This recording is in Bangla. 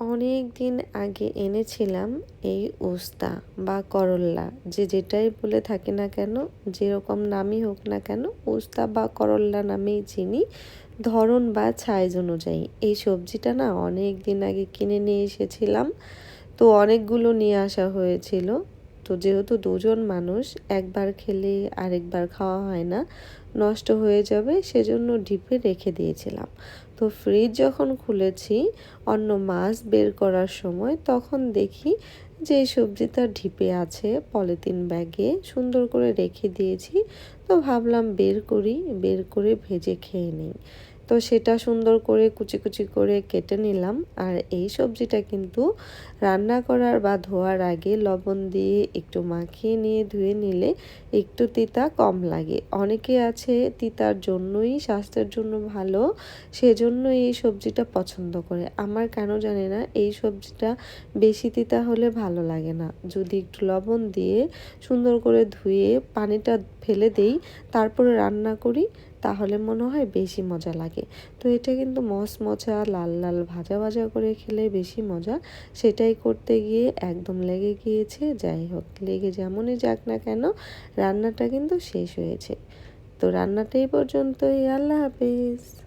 অনেক দিন আগে এনেছিলাম এই উস্তা বা করল্লা। যে যেটাই বলে থাকি না কেন, যেরকম নামই হোক না কেন, উস্তা বা করল্লা নামেই চিনি। ধরন বা সাইজ অনুযায়ী। এই সবজিটা না অনেক দিন আগে কিনে নিয়ে এসেছিলাম। তো অনেকগুলো নিয়ে আসা হয়েছিল। তো যেহেতু দুজন মানুষ, একবার খেলে আরেকবার খাওয়া হয় না, নষ্ট হয়ে যাবে, সেজন্য ডিপে রেখে দিয়েছিলাম। তো ফ্রিজ যখন খুলেছি, অন্য মাছ বের করার সময় তখন দেখি যে সবজিটা ঢিপে আছে পলিথিন ব্যাগে। সুন্দর করে রেখে দিয়েছি, তো ভাবলাম বের করি, বের করে ভেজে খেয়ে নিই। তো সেটা সুন্দর করে কুচি কুচি করে কেটে নিলাম। আর এই সবজিটা কিন্তু রান্না করার বা ধোয়ার আগে লবণ দিয়ে একটু মাখিয়ে নিয়ে ধুয়ে নিলে একটু তিতা কম লাগে। অনেকে আছে তিতার জন্যই, স্বাস্থ্যের জন্য ভালো সেজন্য এই সবজিটা পছন্দ করে। আমার কেন জানি না, এই সবজিটা বেশি তিতা হলে ভালো লাগে না। যদি একটু লবণ দিয়ে সুন্দর করে ধুয়ে পানিটা ফেলে দেই, তারপরে রান্না করি তাহলে মনে হয় বেশি মজা লাগে। তো এটা কিন্তু মস মজা, লাল লাল ভাজা ভাজা করে খেলে বেশি মজা। সেটাই করতে গিয়ে একদম লেগে গিয়েছে। যাই হোক, লেগে যেমনই যাক না কেন, রান্নাটা কিন্তু শেষ হয়েছে। তো রান্নাটা এই পর্যন্তই। আল্লাহ হাফিজ।